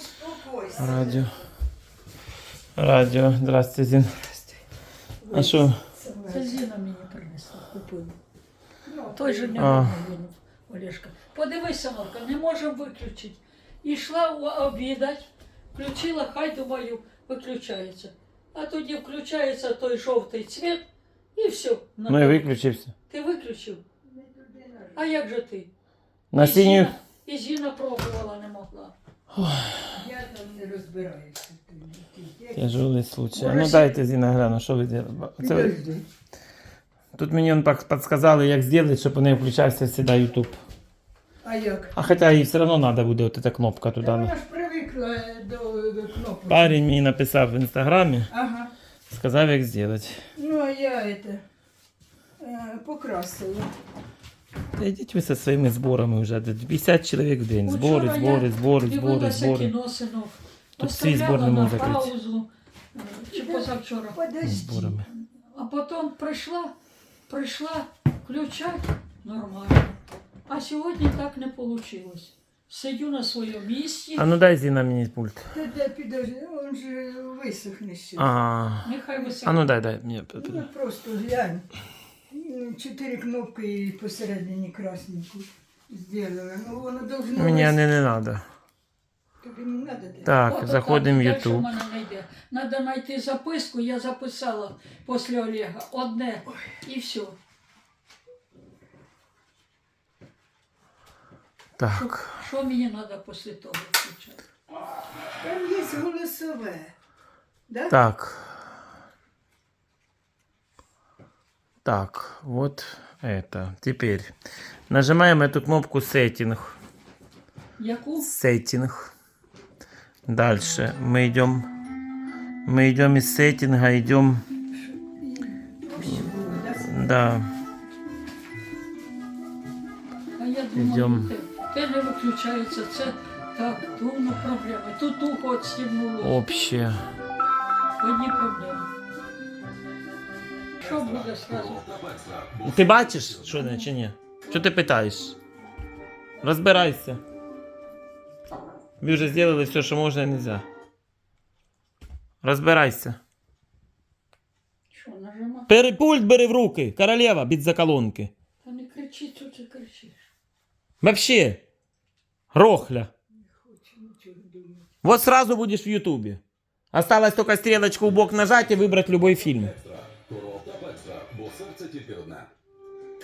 Успокойся. Радіо. Радіо. Здрасте, Зін. А що? Це Зіна мені принесла, купила. Ну, Той же не А. винен, Олешка. Подивися, Марка, не можемо виключити. Ішла обідать, включила, хай думаю, виключається. А тоді включається той жовтий цвіт і все. Ну і виключився. Ти виключив? А як же ти? На І синю. Зіна- І Зіна пробувала, не могла. Я там не розбираюся. Тяжелий случай. А Ну дайте Зіна що ви робите? Це... Підожди. Тут мені он підсказали, як зробити, щоб у неї включався завжди YouTube. А як? А хоча їй все одно треба буде от ця кнопка туди. Та вона ж привикла до, до кнопок. Парень мені написав в інстаграмі, Ага. сказав, як зробити. Ну, а я это, е, покрасила. Та йдіть ви зі своїми зборами вже. 50 чоловік в день. Учора Збори, я збори, збори, збори, Дивилася збори. кіно, синок. Тут свій збор Поставляла не на закрити. паузу, е, чи позавчора. Подожди. Зборами. А потім прийшла, прийшла включати нормально. А сьогодні так не вийшло. Сидю на своєму місці, А ну дай Зіна мені пульт. Та де підожди, он же висохне ще. А, нехай висить. а ну дай, дай. Мені. Ну, просто глянь. Чотири кнопки і посередині красненьку зробила. Ну, воно должно Мені не, не треба. Тобі не надо де? Так, заходимо в не йде. Знайти записку, я записала після Олега. Одне і все. Так. Що мені треба після того включати? Там є голосове. Да? Так. Так, вот это. Теперь нажимаем эту кнопку Setting. Яку? Setting. Дальше мы идем. Мы идем из сеттинга, идем. Проще було, да? Да. А я думаю, Ідем. те, те не виключається. Це так, думно проблеми. Тут ухо відстібнуло. Общее. Одні проблеми. Що буде зразу? Ти бачиш, що не чи ні? Що ти питаєш? Розбирайся. Ви вже зробили все, що можна і нельзя. Розбирайся. Що, нажимати? Бери пульт бери в руки, королева, від заколонки. Та не кричи, що ти кричиш. Вообще. Рохля. Вот сразу будешь в Ютубе. Осталось только стрелочку в бок нажать и выбрать любой фильм.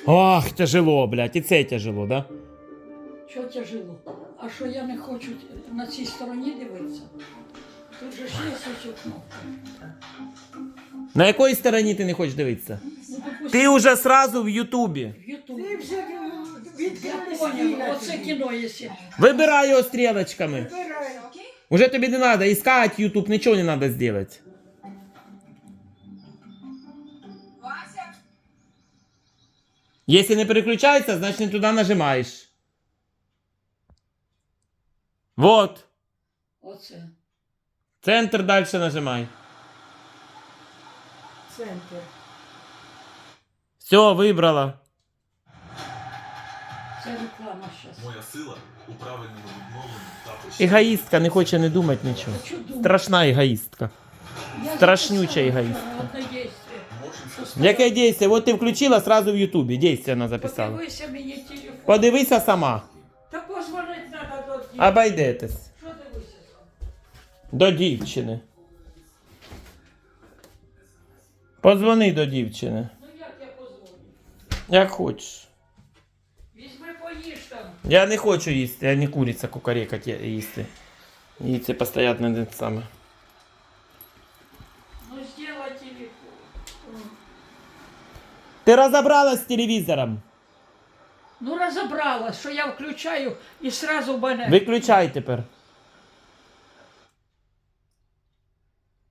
Ах, тяжело, блядь, і це тяжело, да? Що тяжело? А що я не хочу на цій стороні дивитися? Тут же ж є ці кнопки. На якій стороні ти не хочеш дивитися? Ну, допустим, Ти уже сразу в Ютубі. в Ютубі. Ти вже відкрили поняла, оце кіно є. Вибирай його стрілочками. Вибирай. Уже тобі не надо искать YouTube, нічого не надо сделать. Если не переключается, значит не туда нажимаешь. Вот. Оце. Центр дальше нажимай. Центр. Все, вибрала. Це реклама зараз. Моя сила у правильному відновленні та. Егоїстка не хоче не думати нічого. Думати. Страшна егоїстка. Я страшнюча записала. Одне дійство. Яке дійство? Вот ти включила сразу в Ютубі. Дійство вона записала. Подивися мені телефон. Подивися сама. Та позвонить треба до дівчини. Обійдетесь. Що дивися? До дівчини. Подзвони до дівчини. Ну як я позвоню? Як хочеш. Візьми поїж там. Я не хочу їсти, я не куриця кукарекать їсти. І постійно не те саме. Ну сделай телефон. Ти розібралась з телевізором? Ну розібралась, що я включаю і сразу в мене. Виключай тепер.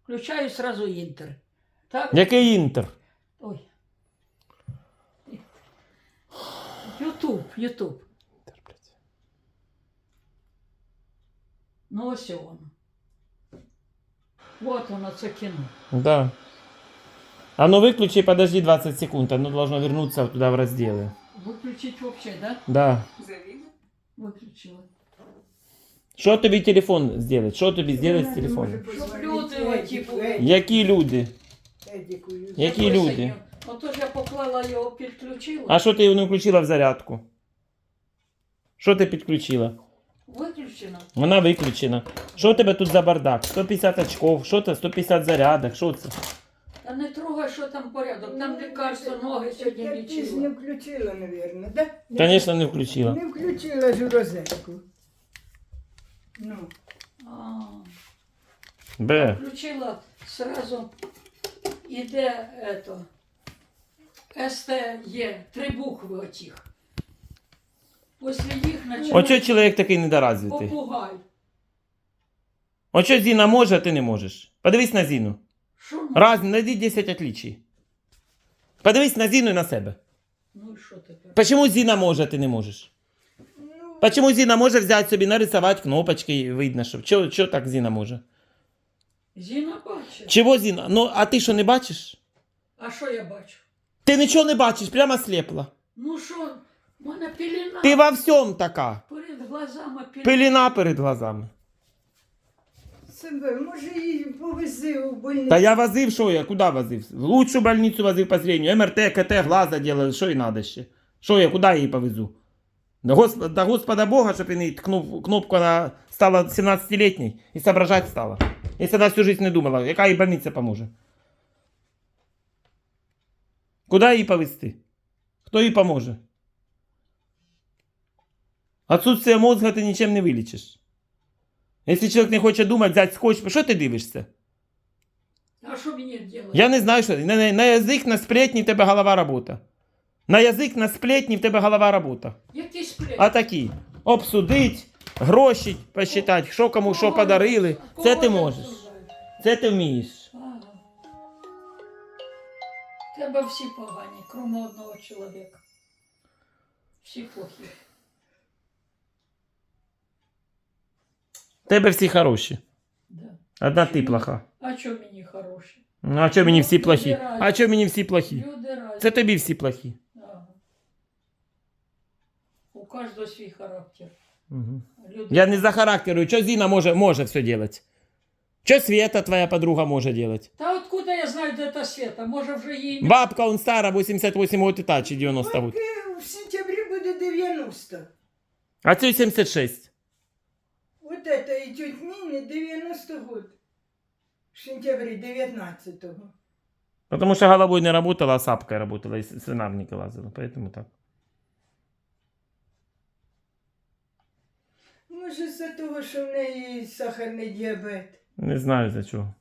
Включаю сразу інтер. Так? Який інтер? Ой. Ютуб, Ютуб. Ну ось воно. Вот воно, це кіно. Да. А ну выключи, подожди 20 секунд, оно должно вернуться туда в разделы. Виключить вообще, да? Да. Виключила. Що тобі телефон зробить? Що тобі зробить з телефоном? Щоб люди оті були. Які люди? Едіку. Які люди? Отож я поклала його, підключила. А що ти його не включила в зарядку? Що ти підключила? Виключено. Вона виключена. Що у тебе тут за бардак? 150 очков, що це? 150 зарядок, що це? Та не трогай, що там порядок. Там лікарство ноги сьогодні Я ти ж не лічила. включила, мабуть, да? Звісно, не включила. Не включила ж у розетку. Ну, А, Б. Включила сразу. Іде ето. СТ є. Три букви отих. Після їх Очо починає чоловік такий недоразвитий. попугай. Очо Зіна може, а ти не можеш. Подивись на Зіну. Що? Раз, найди 10 отличий. Подивись на Зіну і на себе. Ну і що тепер? Почему Зіна може, а ти не можеш? ну, Почему Зіна може взяти собі, нарисувати кнопочки і видно, що. Чого, чого так Зіна може? Зіна бачить. Чого Зіна? Ну, а ти що не бачиш? А що я бачу? Ти нічого не бачиш, прямо сліпла. Ну що, в мене піліна. Ти во всьому така. Перед глазами піліна. Пеліна перед глазами. Себе, може її повези у больницю. Та я возив, що я? Куди возив? В лучшу больницю возив по зрению. МРТ, КТ, глаза делали, що і надо ще? Що я, куди я її повезу? До, Госп... До Господа Бога, щоб він їй ткнув кнопку, вона стала 17-летней і соображать стала. Якщо вона всю жизнь не думала, яка їй больниця поможе? Куди її повезти? Хто їй поможе? Отсутствие мозга ти нічим не вилічиш. Якщо чоловік не хоче думати, взяти скотч, що ти дивишся? А що мені робити? Я не знаю, що. На, на, на язик, на сплетні в тебе голова робота. На язик, на сплетні в тебе голова робота. Які сплети? А такі. Обсудить, гроші посчитати, що кому що подарили. Це ти можеш. Це ти вмієш. Ага. Тебе всі погані, крім одного чоловіка. Всі плохі. Тебе всі хороші. Да. Одна ти плоха. А що мені хороші? Ну, а чого мені всі плохі? А чого мені всі плохі? Люди разні. Це тобі всі плохі. Ага. У кожного свій характер. Угу. Люди... Я не за характеру. Що Зіна може, може все делать? Що Света, твоя подруга, може делать? Та откуда я знаю, де та свята? Може вже їй... Бабка, он стара, 88 год і та, чи 90 год. Бабки в сентябрі буде 90. А це 76. Вот это и тетя Нине 90 год. В сентябре 19-го. Потому что головой не работала, а сапкой работала, и свинарники лазила, поэтому так. Може, з-за того, що в неї сахарний діабет. Не знаю за чого.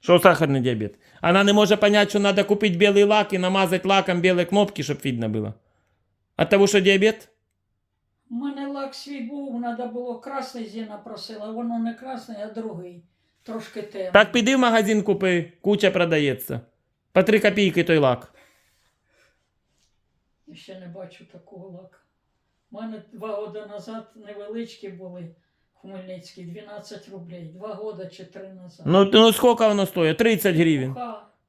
Що сахарний діабет? Вона не може понять, що треба купити білий лак і намазати лаком білі кнопки, щоб видно було. От того, що діабет? У мене лак свій був, треба було красний Зіна просила, воно не красний, а другий. Трошки темний. Так піди в магазин купи, куча продається. По 3 копійки той лак. Я ще не бачу такого лака. У мене два роки назад невеличкі були в Хмельницькій, 12 рублей. Два роки чи три назад. Ну, ну скільки воно стоїть? 30 гривень.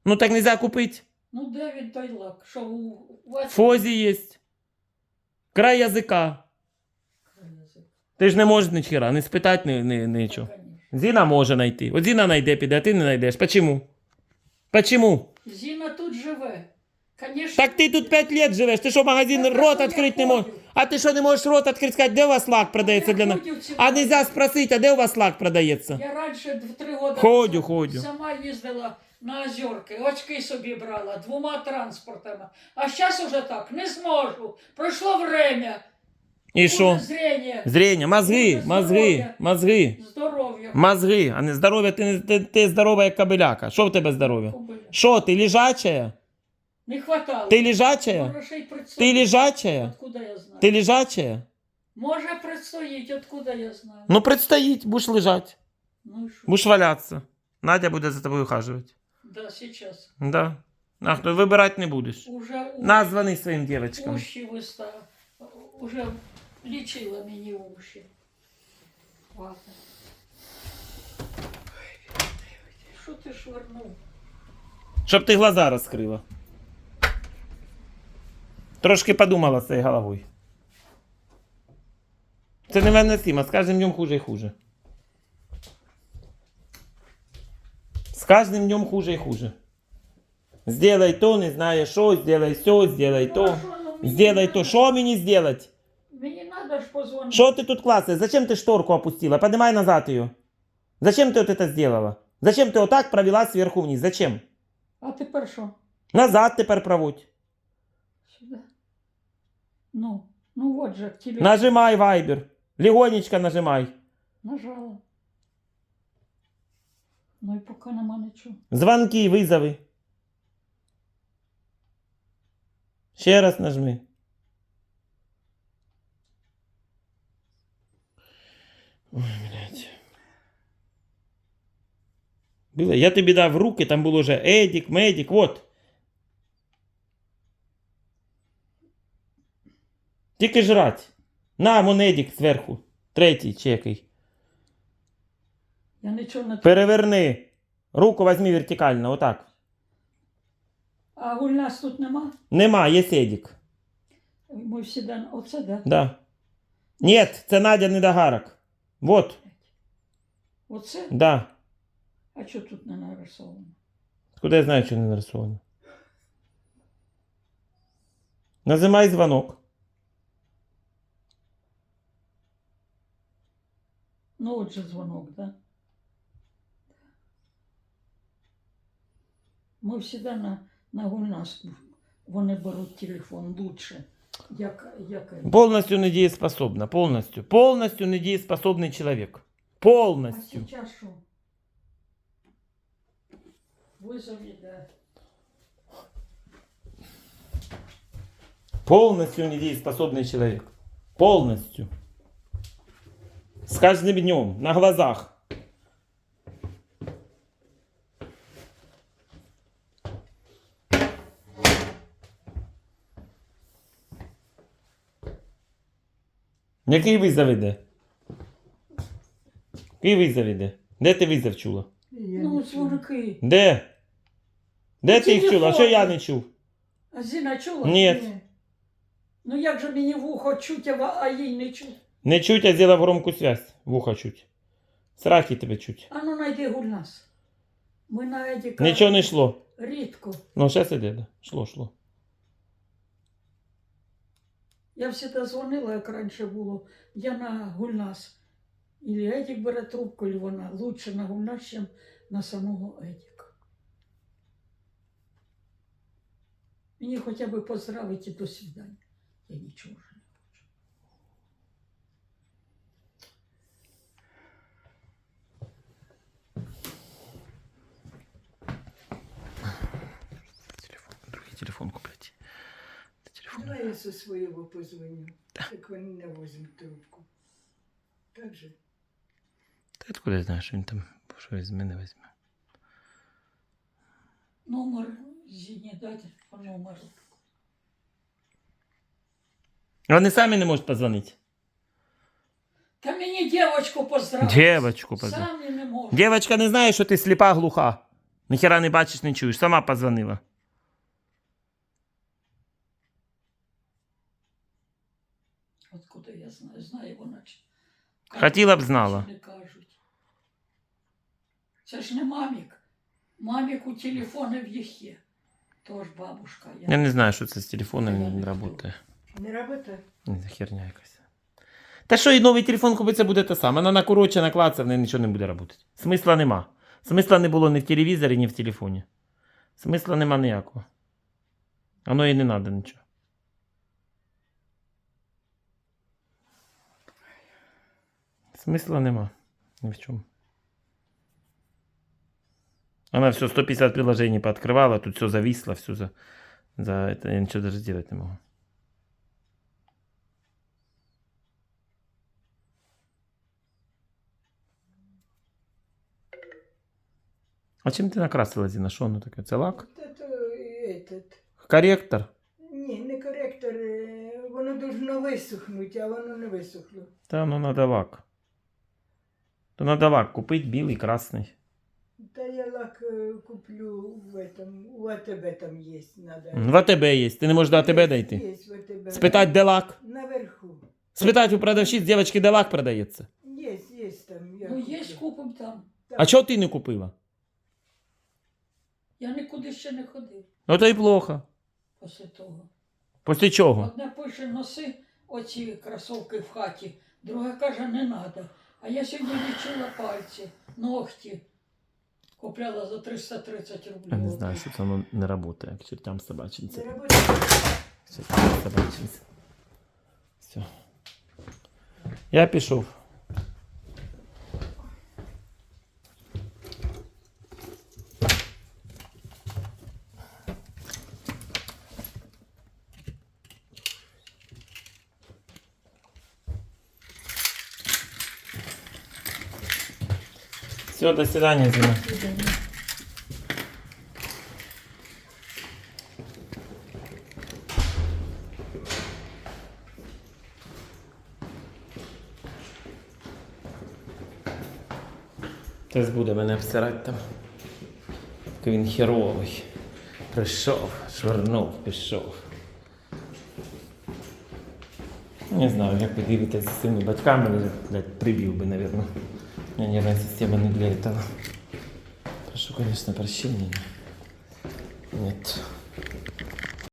Ну так нельзя купити. Ну де він той лак? Що у вас? Фозі є. Край язика. Ти ж не можеш ніхера, не спитати ні, ні, нічого. Зіна може знайти. От Зіна знайде, піде, а ти не знайдеш. Почему? Почему? Зіна тут живе. Конечно, Так ти тут 5 років живеш, ти що магазин Так, рот відкрити не можеш? А ти що не можеш рот відкрити, сказати, де у вас лак продається для нас? А нельзя спросити, а де у вас лак продається? Я раніше в три роки Ходю, ходю. сама їздила на озерки, очки собі брала двома транспортами. А зараз уже так не зможу. Пройшло время. І що? Буде Зрення, Зрення, мозги, Буде мозги, здоров'я. мозги, здоров'я. мозги, а не здоров'я, ти, не- ти, ти здорова як кабеляка. Що в тебе здоров'я? Кобиля. Що, ти лежачая? Не хватало. Ти лежачая? Грошей Ти предстоїть. лежачая? Откуда я знаю? Ти лежачая? Може предстоїть, откуда я знаю? Ну, предстоїть, будеш лежать, Ну і що? будеш валятися. Надя буде за тобою ухаживать. Да, сейчас. Да. Ах, то вибирати не будеш. Уже у... На, дзвони своїм дівчаткам. уші вистав. Уже лічила мені уші. Ладно. Що ти швирнув? Щоб ти глаза розкрила. Трошки подумала з цією головою. Це Це невиносимо. З кожним днем хуже і хуже. З кожним днем хуже і хуже. Сделай то, не знаю що, сделай все, сделай то. Ну, а що, ну, мені Сделай то. надо- Що мені сделать? Мені треба ж позвонити. Что ты тут классная? Зачем ты шторку опустила? Поднимай назад ее. Зачем ты вот это сделала? Зачем ты вот так провела сверху вниз? Зачем? А тепер що? Назад тепер проводь. Сюди. Ну, ну от же, телефон. Нажимай вайбер. Легонечко нажимай. Нажала. Ну і поки нема нічого. Звонки, вызовы. Ще раз нажми. Ой, блядь. Было, я тобі дав в руки, там було вже Едік, Медік, вот. Тільки жрать. На, вон Едік зверху. Третій, чи який. Я нічого не Переверни. Руку возьми вертикально, отак. А гульнас тут нема? Нема, є Едік. Всі дан... Оце, да? Да. Нет, це Надя недогарок. Вот, Оце? да. А що тут не нарисовано? Куди я знаю, що не нарисовано. Нажимай звонок. Ну, от же дзвонок, да? Ми всі на, на гульнас. Вони беруть телефон лучше. Як, як... Повністю недієспособна. Повністю. Повністю недієспособний чоловік. А Повністю. сейчас що? Вызов іде. Повністю недієспособний чоловік. Повністю. З кожним днем, на глазах. Який визов іде? Який визов іде? Де ти визов чула? Ну, не Де? Де Ну, ти їх чула? А що я не чув? А Зіна чула? Ні. Ні. Ну як же мені в ухо чуть, а їй не чуть? Не чуть, а зробив громку связь. Вуха чуть. Сраки тебе чуть. А ну найди гульнас. Ми на Едіка Нічого не йшло. рідко. Ну, зараз іде, да. Шло, шло. Я всегда дзвонила, як раніше було. Я на гульнас. І Едік бере трубку, і вона лучше на гульнас, ніж на самого Едіка. Мені хоча б поздравити до свидання. Я нічого вже не хочу. Телефон, другий телефон купити. Со своего позвоню. Так вони не возьмуть трубку. Так же? Та откуда знаю, що він там щось з мене візьме. Номер Зіні дати по номеру. Вони самі не можуть позвонити. Та мені дівочку поздравити. Дівочку поздравити. Самі не можу. Дівчинка не знає, що ти сліпа глуха. Ніхера не бачиш, не чуєш. Сама позвонила. Откуда я знаю? Знаю вона. чи- Хотіла б знала. Не кажуть. Це ж не мамік. Мамік у телефоні в їх є. Тож бабушка. Я... Я не знаю, що це з телефоном не не працює. Не работає? Не за херня якась. Та що і новий телефон купиться буде те саме. Вона накороче, наклацає, в неї нічого не буде працювати. Смисла нема. Смисла не було ні в телевізорі, ні в телефоні. Смисла нема ніякого. Воно їй не треба нічого. Смисла нема. Ні в чому. Она все 150 приложений пооткрывала, тут все зависло, все за, за это я ничего даже сделать не могу. А чим ти накрасила, Зіна? Що воно таке? Це лак? От это, этот. Корректор? Ні, не коректор. е, Воно должно висохнути, а воно не висохло. Та ну надо лак. То надо лак купити білий, красний. Та я лак е, куплю в этом, у АТБ там є. Надо. В АТБ є. Ти не можеш до АТБ дойти. Є в АТБ. Спитати, де лак? Наверху. Спитать у продавщиць, дівчатки, де лак продається. Є, є там. Я Ну, є куплю. купим там. А чого ти не купила? Я нікуди ще не ходив Ну то і плохо. після того. Після чого? Одне пише, носи оці кросовки в хаті, друге каже, не треба. А я сьогодні лічила пальці, ногті. Купляла за 330 рублів. Я не знаю, що це воно не працює, як чертям собачинці. Чертям собачинці. Все. Я пішов. Все, до свидания, Зина. Хтось буде мене обсирати там. Такий він херовий. Прийшов, швирнув, пішов. Не знаю, як ви дивитесь за своїми батьками, блядь, прибив би, наверное. У меня нервная система не для этого. Прошу, конечно, прощения. Нет.